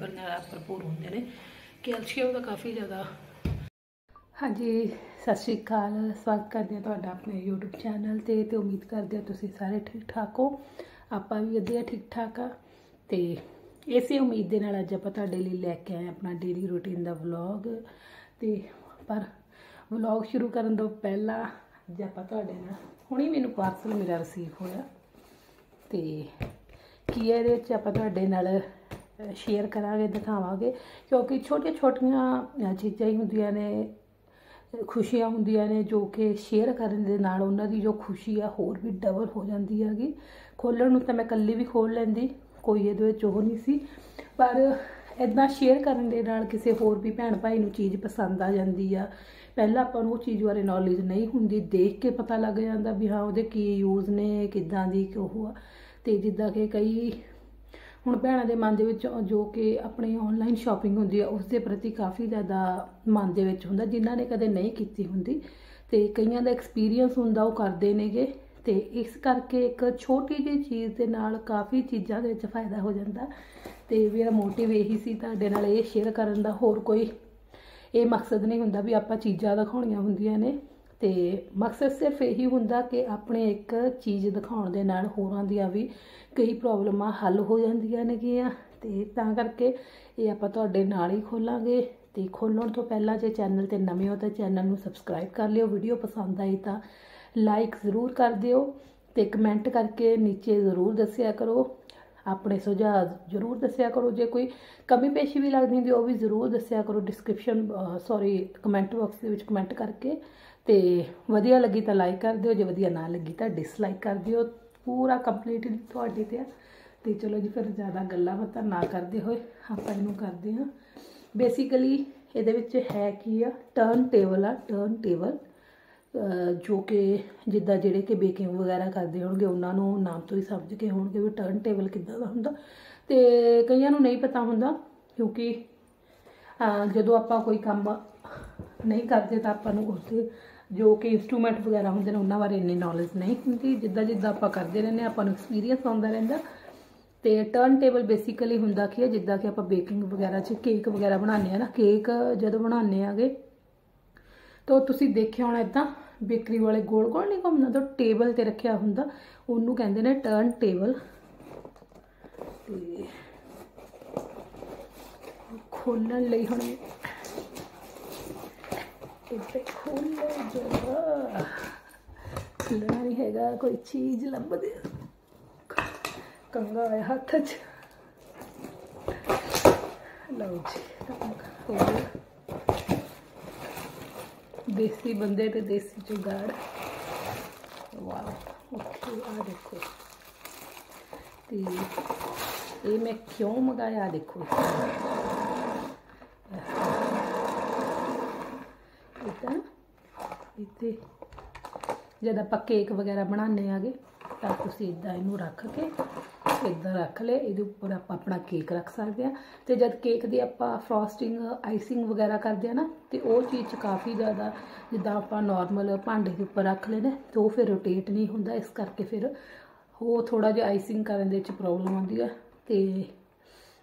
Fibre ਨਾਲ ਭਰਪੂਰ ਹੁੰਦੇ ਨੇ ਕੈਲਸ਼ੀਅਮ ਦਾ ਕਾਫੀ ਜ਼ਿਆਦਾ ਹਾਂਜੀ, ਸਤਿ ਸ਼੍ਰੀ ਅਕਾਲ। ਸਵਾਗਤ ਕਰਦੇ ਹਾਂ ਤੁਹਾਡਾ ਆਪਣੇ YouTube ਚੈਨਲ ਤੇ ਤੇ ਉਮੀਦ ਕਰਦੇ ਹਾਂ ਤੁਸੀਂ ਸਾਰੇ ਠੀਕ ਠਾਕ ਹੋ। ਆਪਾਂ ਵੀ ਵਧੀਆ ਠੀਕ ਠਾਕ ਆ। ਤੇ ਇਸੇ ਉਮੀਦ ਦੇ ਨਾਲ ਅੱਜ ਆਪਾਂ ਤੁਹਾਡੇ ਲਈ ਲੈ ਕੇ ਆਏ ਆਪਣਾ ਡੇਲੀ ਰੂਟੀਨ ਦਾ ਵਲੌਗ ਤੇ ਪਰ ਵਲੌਗ ਸ਼ੁਰੂ ਕਰਨ ਤੋਂ ਪਹਿਲਾਂ ਅੱਜ ਆਪਾਂ ਤੁਹਾਡੇ ਨਾਲ, ਹੁਣੇ ਮੈਨੂੰ ਪਾਰਸਲ ਮੇਰਾ ਰਿਸੀਵ ਹੋਇਆ। ਤੇ ਕੀ ਹੈ ਇਹਦੇ ਵਿੱਚ ਆਪਾਂ ਤੁਹਾਡੇ ਨਾਲ ਸ਼ੇਅਰ ਕਰਾਂਗੇ, ਦਿਖਾਵਾਂਗੇ। ਕਿਉਂਕਿ ਛੋਟੀਆਂ ਛੋਟੀਆਂ ਚੀਜ਼ਾਂ ਹੀ ਹੁੰਦੀਆਂ ਨੇ, ਖੁਸ਼ੀਆਂ ਹੁੰਦੀਆਂ ਨੇ ਜੋ ਕਿ ਸ਼ੇਅਰ ਕਰਨ ਦੇ ਨਾਲ ਉਹਨਾਂ ਦੀ ਜੋ ਖੁਸ਼ੀ ਆ, ਹੋਰ ਵੀ ਡਬਲ ਹੋ ਜਾਂਦੀ ਹੈਗੀ। ਖੋਲਣ ਨੂੰ ਤਾਂ ਮੈਂ ਇਕੱਲੀ ਵੀ ਖੋਲ ਲੈਂਦੀ, ਕੋਈ ਇਹਦੇ ਵਿੱਚ ਉਹ ਨਹੀਂ ਸੀ। ਪਰ ਇਦਾਂ ਸ਼ੇਅਰ ਕਰਨ ਦੇ ਨਾਲ ਕਿਸੇ ਹੋਰ ਵੀ ਭੈਣ ਭਾਈ ਨੂੰ ਚੀਜ਼ ਪਸੰਦ ਆ ਜਾਂਦੀ ਆ। ਪਹਿਲਾਂ ਆਪਾਂ ਨੂੰ ਉਹ ਚੀਜ਼ ਬਾਰੇ ਨੌਲੇਜ ਨਹੀਂ ਹੁੰਦੀ, ਦੇਖ ਕੇ ਪਤਾ ਲੱਗ ਜਾਂਦਾ ਵੀ ਹਾਂ, ਉਹਦੇ ਕੀ ਯੂਜ਼ ਨੇ, ਕਿੱਦਾਂ ਦੀ ਕਿ ਉਹ ਆ। ਤੇ ਜਿੱਦਾਂ ਕਿ ਕਈ ਹੁਣ ਭੈਣਾਂ ਦੇ ਮਨ ਦੇ ਵਿੱਚ ਜੋ ਕਿ ਆਪਣੀ ਆਨਲਾਈਨ ਸ਼ਾਪਿੰਗ ਹੁੰਦੀ ਹੈ ਉਸ ਦੇ ਪ੍ਰਤੀ ਕਾਫੀ ਜ਼ਿਆਦਾ ਮਨ ਦੇ ਵਿੱਚ ਹੁੰਦਾ, ਜਿਨ੍ਹਾਂ ਨੇ ਕਦੇ ਨਹੀਂ ਕੀਤੀ ਹੁੰਦੀ। ਤੇ ਕਈਆਂ ਦਾ ਐਕਸਪੀਰੀਅੰਸ ਹੁੰਦਾ, ਉਹ ਕਰਦੇ ਨੇਗੇ। ਤੇ ਇਸ ਕਰਕੇ ਇੱਕ ਛੋਟੀ ਜਿਹੀ ਚੀਜ਼ ਦੇ ਨਾਲ ਕਾਫੀ ਚੀਜ਼ਾਂ ਦੇ ਵਿੱਚ ਫਾਇਦਾ ਹੋ ਜਾਂਦਾ। ਤੇ ਮੇਰਾ ਮੋਟਿਵ ਇਹੀ ਸੀ ਤੁਹਾਡੇ ਨਾਲ ਇਹ ਸ਼ੇਅਰ ਕਰਨ ਦਾ। ਹੋਰ ਕੋਈ ਇਹ ਮਕਸਦ ਨਹੀਂ ਹੁੰਦਾ ਵੀ ਆਪਾਂ ਚੀਜ਼ਾਂ ਦਿਖਾਉਣੀਆਂ ਹੁੰਦੀਆਂ ਨੇ। ਤੇ ਮਕਸਦ ਸਿਰਫ ਇਹੀ ਹੁੰਦਾ ਕਿ ਆਪਣੇ ਇੱਕ ਚੀਜ਼ ਦਿਖਾਉਣ ਦੇ ਨਾਲ ਹੋਰਾਂ ਦੀਆਂ ਵੀ ਕਈ ਪ੍ਰੋਬਲਮਾਂ ਹੱਲ ਹੋ ਜਾਂਦੀਆਂ ਨੇਗੀਆਂ। ਤੇ ਤਾਂ ਕਰਕੇ ਇਹ ਆਪਾਂ ਤੁਹਾਡੇ ਨਾਲ ਹੀ ਖੋਲਾਂਗੇ ਤੇ ਖੋਲਣ ਤੋਂ ਪਹਿਲਾਂ ਜੇ ਚੈਨਲ ਤੇ ਨਵੇਂ ਹੋ ਤਾਂ ਚੈਨਲ ਨੂੰ ਸਬਸਕ੍ਰਾਈਬ ਕਰ ਲਿਓ। ਵੀਡੀਓ ਪਸੰਦ ਆਈ ਤਾਂ ਲਾਈਕ ਜ਼ਰੂਰ ਕਰ ਦਿਓ ਤੇ ਕਮੈਂਟ ਕਰਕੇ ਨੀਚੇ ਜ਼ਰੂਰ ਦੱਸਿਆ ਕਰੋ। ਆਪਣੇ ਸੁਝਾਅ ਜ਼ਰੂਰ ਦੱਸਿਆ ਕਰੋ। ਜੇ ਕੋਈ ਕਮੀ ਪੇਸ਼ੀ ਵੀ ਲੱਗਦੀ ਹੁੰਦੀ, ਉਹ ਵੀ ਜ਼ਰੂਰ ਦੱਸਿਆ ਕਰੋ। ਡਿਸਕ੍ਰਿਪਸ਼ਨ ਸੌਰੀ ਕਮੈਂਟ ਬਾਕਸ ਦੇ ਵਿੱਚ ਕਮੈਂਟ ਕਰਕੇ। ਤੇ ਵਧੀਆ ਲੱਗੀ ਤਾਂ ਲਾਈਕ ਕਰ ਦਿਓ, ਜੇ ਵਧੀਆ ਨਾ ਲੱਗੀ ਤਾਂ ਡਿਸਲਾਈਕ ਕਰ ਦਿਓ। ਪੂਰਾ ਕੰਪਲੀਟ ਤੁਹਾਡੇ ਤੇ ਆ। ਤੇ ਚਲੋ ਜੀ, ਫਿਰ ਜ਼ਿਆਦਾ ਗੱਲਾਂ ਬਾਤਾਂ ਨਾ ਕਰਦੇ ਹੋਏ ਆਪਾਂ ਇਹਨੂੰ ਕਰਦੇ ਹਾਂ। ਬੇਸਿਕਲੀ ਇਹਦੇ ਵਿੱਚ ਹੈ ਕੀ ਆ? ਟਰਨ ਟੇਬਲ ਆ ਟਰਨ ਟੇਬਲ ਜੋ ਕਿ ਜਿੱਦਾਂ ਜਿਹੜੇ ਕਿ ਬੇਕਿੰਗ ਵਗੈਰਾ ਕਰਦੇ ਹੋਣਗੇ, ਉਹਨਾਂ ਨੂੰ ਨਾਮ ਤੋਂ ਹੀ ਸਮਝ ਕੇ ਹੋਣਗੇ ਵੀ ਟਰਨ ਟੇਬਲ ਕਿੱਦਾਂ ਦਾ ਹੁੰਦਾ। ਤੇ ਕਈਆਂ ਨੂੰ ਨਹੀਂ ਪਤਾ ਹੁੰਦਾ, ਕਿਉਂਕਿ ਜਦੋਂ ਆਪਾਂ ਕੋਈ ਕੰਮ ਨਹੀਂ ਕਰਦੇ ਤਾਂ ਆਪਾਂ ਨੂੰ ਉਸਦੇ ਜੋ ਕਿ ਇਨਸਟਰੂਮੈਂਟ ਵਗੈਰਾ ਹੁੰਦੇ ਨੇ ਉਹਨਾਂ ਬਾਰੇ ਇੰਨੀ ਨੌਲੇਜ ਨਹੀਂ ਹੁੰਦੀ। ਜਿੱਦਾਂ ਜਿੱਦਾਂ ਆਪਾਂ ਕਰਦੇ ਰਹਿੰਦੇ ਆਪਾਂ ਨੂੰ ਐਕਸਪੀਰੀਅੰਸ ਆਉਂਦਾ ਰਹਿੰਦਾ। ਤੇ ਟਰਨ ਟੇਬਲ ਬੇਸਿਕਲੀ ਹੁੰਦਾ ਕੀ ਹੈ, ਜਿੱਦਾਂ ਕਿ ਆਪਾਂ ਬੇਕਿੰਗ ਵਗੈਰਾ 'ਚ ਕੇਕ ਵਗੈਰਾ ਬਣਾਉਂਦੇ ਆ ਨਾ ਕੇਕ ਜਦੋਂ ਬਣਾਉਂਦੇ ਆਗੇ ਤਾਂ ਤੁਸੀਂ ਦੇਖਿਆ ਹੋਣਾ ਇਦਾਂ ਬੇਕਰੀ ਵਾਲੇ ਗੋਲ ਗੋਲ ਨਹੀਂ ਘੁੰਮਦਾ ਤਾਂ ਟੇਬਲ ਤੇ ਰੱਖਿਆ ਹੁੰਦਾ, ਉਹਨੂੰ ਕਹਿੰਦੇ ਨੇ ਟਰਨ ਟੇਬਲ ਤੇ ਖੋਲਣ ਲਈ ਹੁਣ ਇੱਥੇ ਖੋਲ੍ਹੋ ਜਰਾ ਖੁੱਲਣਾ ਨਹੀਂ ਹੈਗਾ, ਕੋਈ ਚੀਜ਼ ਲੱਭਦੇ ਕੰਗਾ ਹੈ ਹੱਥ 'ਚ। ਲਓ ਜੀ ਖੋਲ੍ਹ ਦੇਸੀ ਬੰਦੇ ਤੇ ਦੇਸੀ ਜੁਗਾੜ। ਵਾਓ ਓਕੇ ਆ ਦੇਖੋ। ਤੇ ਇਹ ਮੈਂ ਕਿਉਂ ਮੰਗਾਇਆ ਦੇਖੋ ਇਦਾਂ ਇੱਥੇ। ਜਦ ਆਪਾਂ ਕੇਕ ਵਗੈਰਾ ਬਣਾਉਂਦੇ ਆਗੇ, ਤਾਂ ਤੁਸੀਂ ਇਦਾਂ ਇਹਨੂੰ ਰੱਖ ਕੇ, ਇਦਾਂ ਰੱਖ ਲੈ, ਇਹਦੇ ਉੱਪਰ ਆਪਾਂ ਆਪਣਾ ਕੇਕ ਰੱਖ ਸਕਦੇ ਆ ਤੇ ਜਦ ਕੇਕ ਦੀ ਆਪਾਂ ਫਰੋਸਟਿੰਗ ਆਈਸਿੰਗ ਵਗੈਰਾ ਕਰਦੇ ਆ ਨਾ, ਤੇ ਉਹ ਚੀਜ਼ 'ਚ ਕਾਫੀ ਜ਼ਿਆਦਾ ਜਿੱਦਾਂ ਆਪਾਂ ਨਾਰਮਲ ਭਾਂਡੇ ਦੇ ਉੱਪਰ ਰੱਖ ਲੈਨੇ ਤੇ ਉਹ ਫਿਰ ਰੋਟੇਟ ਨਹੀਂ ਹੁੰਦਾ। ਇਸ ਕਰਕੇ ਫਿਰ ਉਹ ਥੋੜਾ ਜਿਹਾ ਆਈਸਿੰਗ ਕਰਨ ਦੇ ਵਿੱਚ ਪ੍ਰੋਬਲਮ ਆਉਂਦੀ ਆ। ਤੇ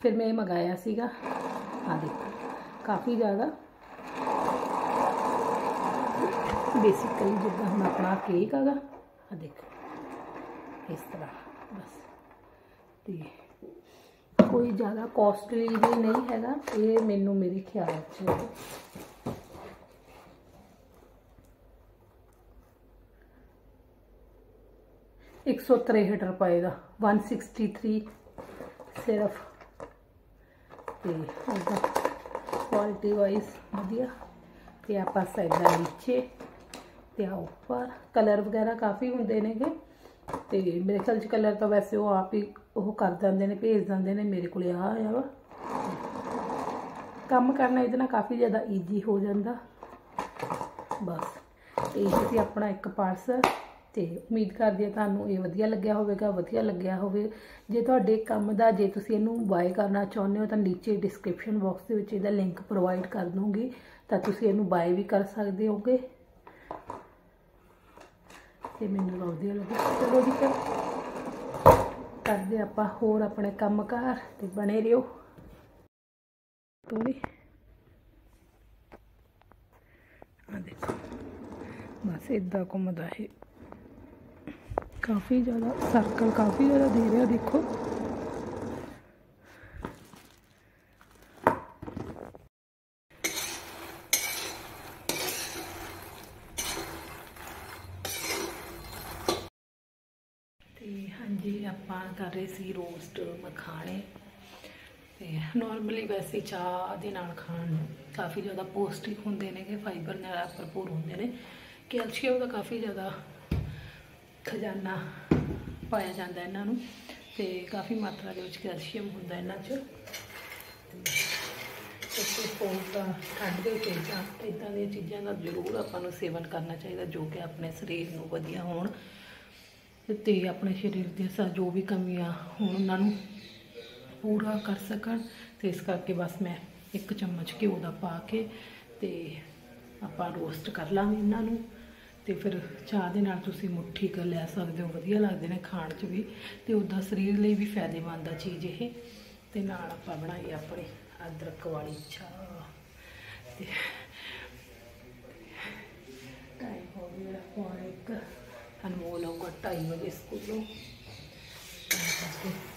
ਫਿਰ ਮੈਂ ਇਹ ਮੰਗਾਇਆ ਸੀਗਾ। ਆ ਦੇਖੋ, ਕਾਫੀ ਜ਼ਿਆਦਾ ਬੇਸਿਕਲੀ ਜਿੱਦਾਂ ਹੁਣ ਆਪਣਾ ਕੇਕ ਹੈਗਾ ਆ ਦੇਖੋ, ਇਸ ਤਰ੍ਹਾਂ, ਬਸ। ਤੇ ਕੋਈ ਜ਼ਿਆਦਾ ਕਾਸਟਲੀ ਵੀ ਨਹੀਂ ਹੈਗਾ, ਇਹ ਮੈਨੂੰ ਮੇਰੇ ਖਿਆਲ 'ਚ ਇੱਕ ਸੌ ਤਰੇਹਠ ਰੁਪਏ ਦਾ 163 ਸਿਰਫ। ਤੇ ਉਹਦਾ ਕੁਆਲਿਟੀ ਵਾਈਜ਼ ਵਧੀਆ। ਤੇ ਆਪਾਂ ਸਾਈਡਾਂ ਨੀਚੇ ਤੇ ਆ ਉੱਪਰ ਕਲਰ ਵਗੈਰਾ ਕਾਫੀ ਹੁੰਦੇ ਨੇਗੇ। ਤੇ ਮੇਰੇ ਖਿਆਲ ਚ ਕਲਰ ਤਾਂ ਵੈਸੇ ਉਹ ਆਪ ਹੀ ਉਹ ਕਰ ਦਿੰਦੇ ਨੇ, ਭੇਜ ਦਿੰਦੇ ਨੇ, ਮੇਰੇ ਕੋਲੇ ਆ ਆਇਆ ਵਾ। ਕੰਮ ਕਰਨਾ ਇਹਦੇ ਨਾਲ ਕਾਫੀ ਜ਼ਿਆਦਾ ਈਜ਼ੀ ਹੋ ਜਾਂਦਾ। ਬਸ, ਇਹ ਸੀ ਆਪਣਾ ਇੱਕ ਪਾਰਸਲ ਤੇ ਉਮੀਦ ਕਰਦੀ ਹਾਂ ਤੁਹਾਨੂੰ ਇਹ ਵਧੀਆ ਲੱਗਿਆ ਹੋਵੇਗਾ, ਵਧੀਆ ਲੱਗਿਆ ਹੋਵੇ। ਜੇ ਤੁਹਾਡੇ ਕੰਮ ਦਾ, ਜੇ ਤੁਸੀਂ ਇਹਨੂੰ ਬਾਏ ਕਰਨਾ ਚਾਹੁੰਦੇ ਹੋ, ਤਾਂ ਨੀਚੇ ਡਿਸਕ੍ਰਿਪਸ਼ਨ ਬਾਕਸ ਦੇ ਵਿੱਚ ਇਹਦਾ ਲਿੰਕ ਪ੍ਰੋਵਾਈਡ ਕਰ ਦੂੰਗੀ। ਤਾਂ ਤੁਸੀਂ ਇਹਨੂੰ ਬਾਏ ਵੀ ਕਰ ਸਕਦੇ ਹੋਗੇ। ਤੇ ਮੈਨੂੰ ਵਧੀਆ ਲੱਗਿਆ ਚਲੋ ਜੀ, ਫਿਰ ਕਰਦੇ ਆਪਾਂ ਹੋਰ ਆਪਣੇ ਕੰਮ ਕਾਰ ਤੇ ਬਣੇ ਰਹੋ। ਤੋਰੀ ਆ ਦੇਖੋ, ਬਸ ਇਦਾਂ ਘੁੰਮਦਾ ਇਹ। ਕਾਫੀ ਜ਼ਿਆਦਾ ਸਰਕਲ ਕਾਫੀ ਜ਼ਿਆਦਾ ਦੇ ਰਿਹਾ, ਦੇਖੋ ਤੇ ਹਾਂਜੀ ਆਪਾਂ ਕਰ ਰਹੇ ਸੀ, ਰੋਸਟ ਮਖਾਣੇ। ਤੇ ਨਾਰਮਲੀ ਵੈਸੇ ਚਾਹ ਦੇ ਨਾਲ ਖਾਣ ਕਾਫੀ ਜ਼ਿਆਦਾ ਪੌਸ਼ਟਿਕ ਹੁੰਦੇ ਨੇ ਕਿ ਫਾਈਬਰ ਨਾਲ ਭਰਪੂਰ ਹੁੰਦੇ ਨੇ। ਕੈਲਸ਼ੀਅਮ ਦਾ ਕਾਫੀ ਜ਼ਿਆਦਾ ਖਜ਼ਾਨਾ ਪਾਇਆ ਜਾਂਦਾ ਇਹਨਾਂ ਨੂੰ ਤੇ ਕਾਫੀ ਮਾਤਰਾ ਦੇ ਵਿੱਚ ਕੈਲਸ਼ੀਅਮ ਹੁੰਦਾ ਇਹਨਾਂ 'ਚ। ਤੇ ਦਾ ਠੰਡ ਦੇ ਚੀਜ਼ਾਂ ਜਾਂ ਇਦਾਂ ਦੀਆਂ ਚੀਜ਼ਾਂ ਦਾ ਜ਼ਰੂਰ ਆਪਾਂ ਨੂੰ ਸੇਵਨ ਕਰਨਾ ਚਾਹੀਦਾ ਜੋ ਕਿ ਆਪਣੇ ਸਰੀਰ ਨੂੰ ਵਧੀਆ ਹੋਣ। ਤੇ ਆਪਣੇ ਸਰੀਰ ਦੀਆਂ ਸਾ ਜੋ ਵੀ ਕਮੀਆਂ ਹੋਣ ਉਹਨਾਂ ਨੂੰ ਪੂਰਾ ਕਰ ਸਕਣ ਤੇ ਇਸ ਕਰਕੇ ਬਸ ਮੈਂ ਇੱਕ ਚਮਚ ਘਿਓ ਦਾ ਪਾ ਕੇ ਤੇ ਆਪਾਂ ਰੋਸਟ ਕਰ ਲਾਂਗੇ ਇਹਨਾਂ ਨੂੰ ਤੇ ਫਿਰ ਚਾਹ ਦੇ ਨਾਲ ਤੁਸੀਂ ਮੁੱਠੀ ਕਰ ਲੈ ਸਕਦੇ ਹੋ ਵਧੀਆ ਲੱਗਦੇ ਨੇ ਖਾਣ 'ਚ ਵੀ ਤੇ ਉੱਦਾਂ ਸਰੀਰ ਲਈ ਵੀ ਫਾਇਦੇਮੰਦ ਆ ਚੀਜ਼ ਇਹ ਤੇ ਨਾਲ ਆਪਾਂ ਬਣਾਈ ਆਪਣੀ ਅਦਰਕ ਵਾਲੀ ਚਾਹ ਤੇ ਟਾਈਮ ਹੋ ਗਿਆ ਪੌਣੇ ਇੱਕ ਅਨਮੋਲ ਆਊਗਾ 2:30 ਵਜੇ ਸਕੂਲੋਂ।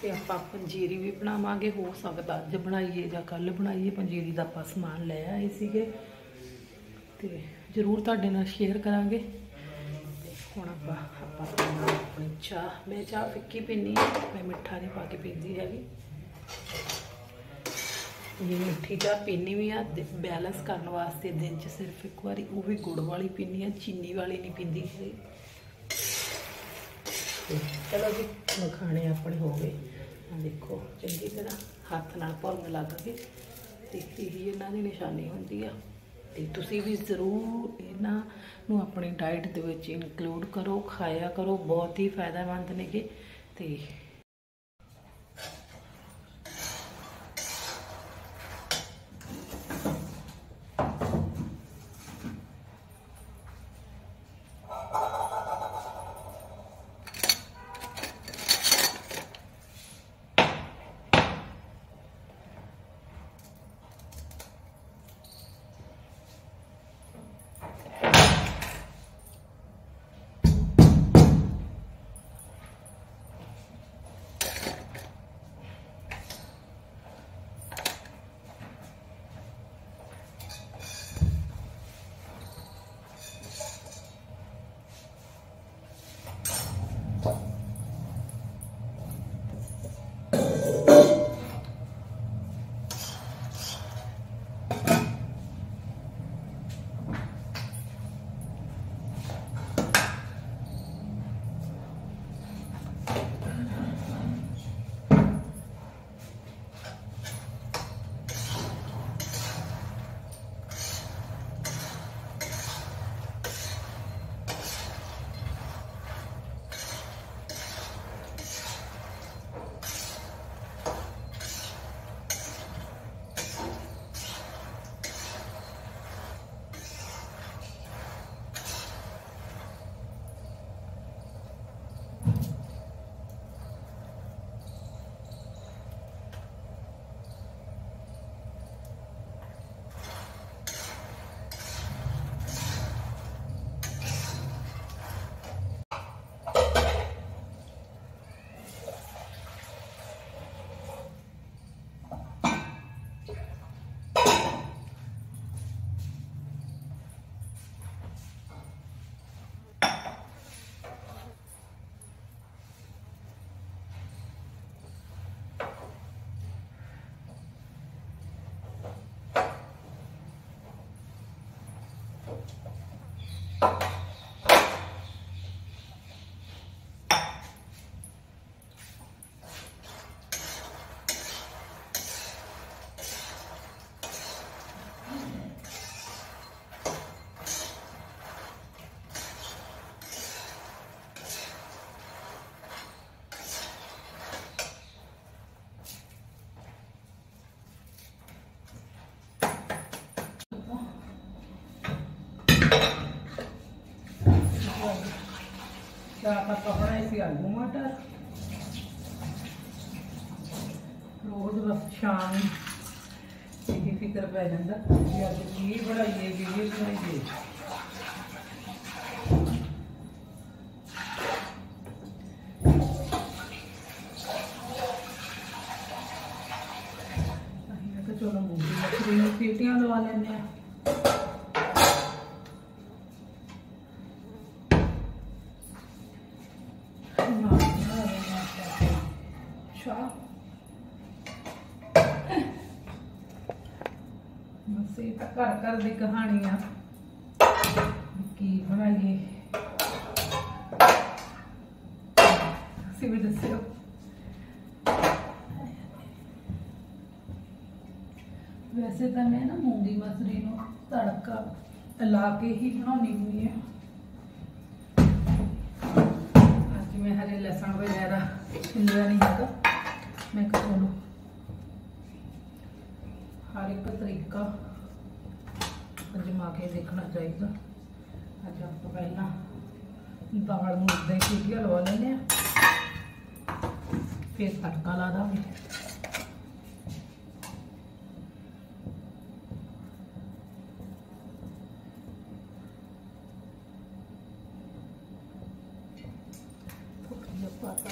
ਤੇ ਆਪਾਂ ਪੰਜੀਰੀ ਵੀ ਬਣਾਵਾਂਗੇ, ਹੋ ਸਕਦਾ ਅੱਜ ਬਣਾਈਏ ਜਾਂ ਕੱਲ ਬਣਾਈਏ, ਪੰਜੀਰੀ ਦਾ ਆਪਾਂ ਸਮਾਨ ਲੈ ਆਏ ਸੀਗੇ। ਤੇ ਜ਼ਰੂਰ ਤੁਹਾਡੇ ਨਾਲ ਸ਼ੇਅਰ ਕਰਾਂਗੇ। ਤੇ ਹੁਣ ਆਪਾਂ ਆਪਾਂ ਪੀਣਾ ਆਪਣੀ ਚਾਹ, ਮੈਂ ਚਾਹ ਫਿੱਕੀ ਪੀਂਦੀ ਹਾਂ, ਮੈਂ ਮਿੱਠਾ ਨਹੀਂ ਪਾ ਕੇ ਪੀਂਦੀ ਹੈਗੀ। ਇਹ ਮਿੱਠੀ ਚਾਹ ਪੀਣੀ ਵੀ ਆ ਬੈਲੈਂਸ ਕਰਨ ਵਾਸਤੇ ਦਿਨ 'ਚ ਸਿਰਫ ਇੱਕ ਵਾਰੀ ਉਹ ਵੀ ਗੁੜ ਵਾਲੀ ਪੀਣੀ ਆ ਚੀਨੀ ਵਾਲੀ ਨਹੀਂ ਪੀਂਦੀ ਹੈਗੀ। ਤੇ ਚਲੋ ਜੀ, ਮਖਾਣੇ ਆਪਣੇ ਹੋ ਗਏ। ਆ ਦੇਖੋ, ਚੰਗੀ ਤਰ੍ਹਾਂ ਹੱਥ ਨਾਲ ਭੁੰਨ ਲੱਗ ਗਏ। ਤੇ ਇਹੀ ਇਹਨਾਂ ਦੀ ਨਿਸ਼ਾਨੀ ਹੁੰਦੀ ਆ। ਤੇ ਤੁਸੀਂ ਵੀ ਜ਼ਰੂਰ ਇਹਨਾਂ ਨੂੰ ਆਪਣੀ ਡਾਈਟ ਦੇ ਵਿੱਚ ਇਨਕਲੂਡ ਕਰੋ, ਖਾਇਆ ਕਰੋ, ਬਹੁਤ ਹੀ ਫਾਇਦੇਮੰਦ ਨੇਗੇ। ਤੇ ਚਾਹ ਆਪਾਂ ਬਣਾਈ ਸੀ ਆਲੂ ਮਟਰ ਰੋਜ਼ ਬਸ ਸ਼ਾਮ ਨੂੰ ਇਹ ਫਿਕਰ ਪੈ ਜਾਂਦਾ ਕਿ ਅੱਜ ਕੀ ਬਣਾਈਏ ਕੀ ਬਣਾਈਏ ਅਸੀਂ ਮੈਂ ਕਿਹਾ ਘਰ ਦੀ ਕਹਾਣੀ ਆ। ਕੀ ਬਣਾਈਏ। ਤੁਸੀਂ ਵੀ ਦੱਸਿਓ। ਵੈਸੇ ਤਾਂ ਮੈਂ ਨਾ ਮੂੰਗੀ ਮਸਰੀ ਨੂੰ ਤੜਕਾ ਲਾ ਕੇ ਹੀ ਬਣਾਉਣੀ ਹੁੰਦੀ ਆ। ਅੱਜ ਮੈਂ ਹਰੇ ਲਸਣ ਵਗੈਰਾ ਛਿੱਲਿਆ ਨਹੀਂ ਹੈਗਾ। ਮੈਂ ਕਿਹਾ ਚਲੋ, ਹਰ ਇੱਕ ਤਰੀਕਾ ਅਜਮਾ ਕੇ ਦੇਖਣਾ ਚਾਹੀਦਾ। ਅੱਜ ਆਪਾਂ ਪਹਿਲਾਂ ਦਾਲ ਨੂੰ ਇਦਾਂ ਹੀ ਸੀਟੀਆਂ ਲਵਾ ਲੈਂਦੇ ਆ ਫਿਰ ਤੜਕਾ ਲਾ ਦਾਂਗੇ। ਥੋੜੀ ਪਾਤਾ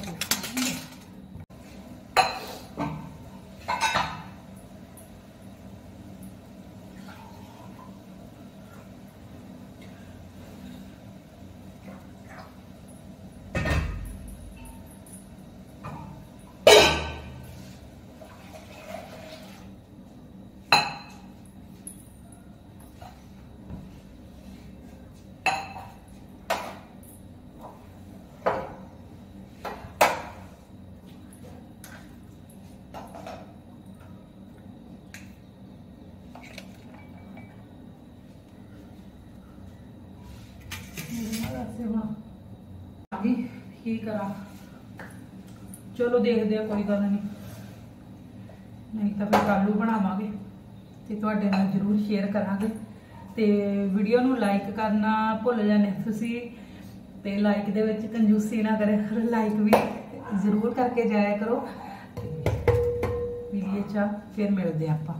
ਜੀ ਕੀ ਕਰਾਂ? ਚਲੋ ਦੇਖਦੇ ਆ, ਕੋਈ ਗੱਲ ਨਹੀਂ। ਨਹੀਂ ਤਾਂ ਫਿਰ ਕੱਲੂ ਬਣਾਵਾਂਗੇ ਤੇ ਤੁਹਾਡੇ ਨਾਲ ਜ਼ਰੂਰ ਸ਼ੇਅਰ ਕਰਾਂਗੇ। ਤੇ ਵੀਡੀਓ ਨੂੰ ਲਾਈਕ ਕਰਨਾ ਭੁੱਲ ਜਾਂਦੇ ਤੁਸੀਂ ਤੇ ਲਾਈਕ ਦੇ ਵਿੱਚ ਕੰਜੂਸੀ ਨਾ ਕਰਿਆ ਕਰੋ ਲਾਈਕ ਵੀ ਜ਼ਰੂਰ ਕਰਕੇ ਜਾਇਆ ਕਰੋ। ਵੀਡੀਓ ਚ ਫਿਰ ਮਿਲਦੇ ਆਪਾਂ।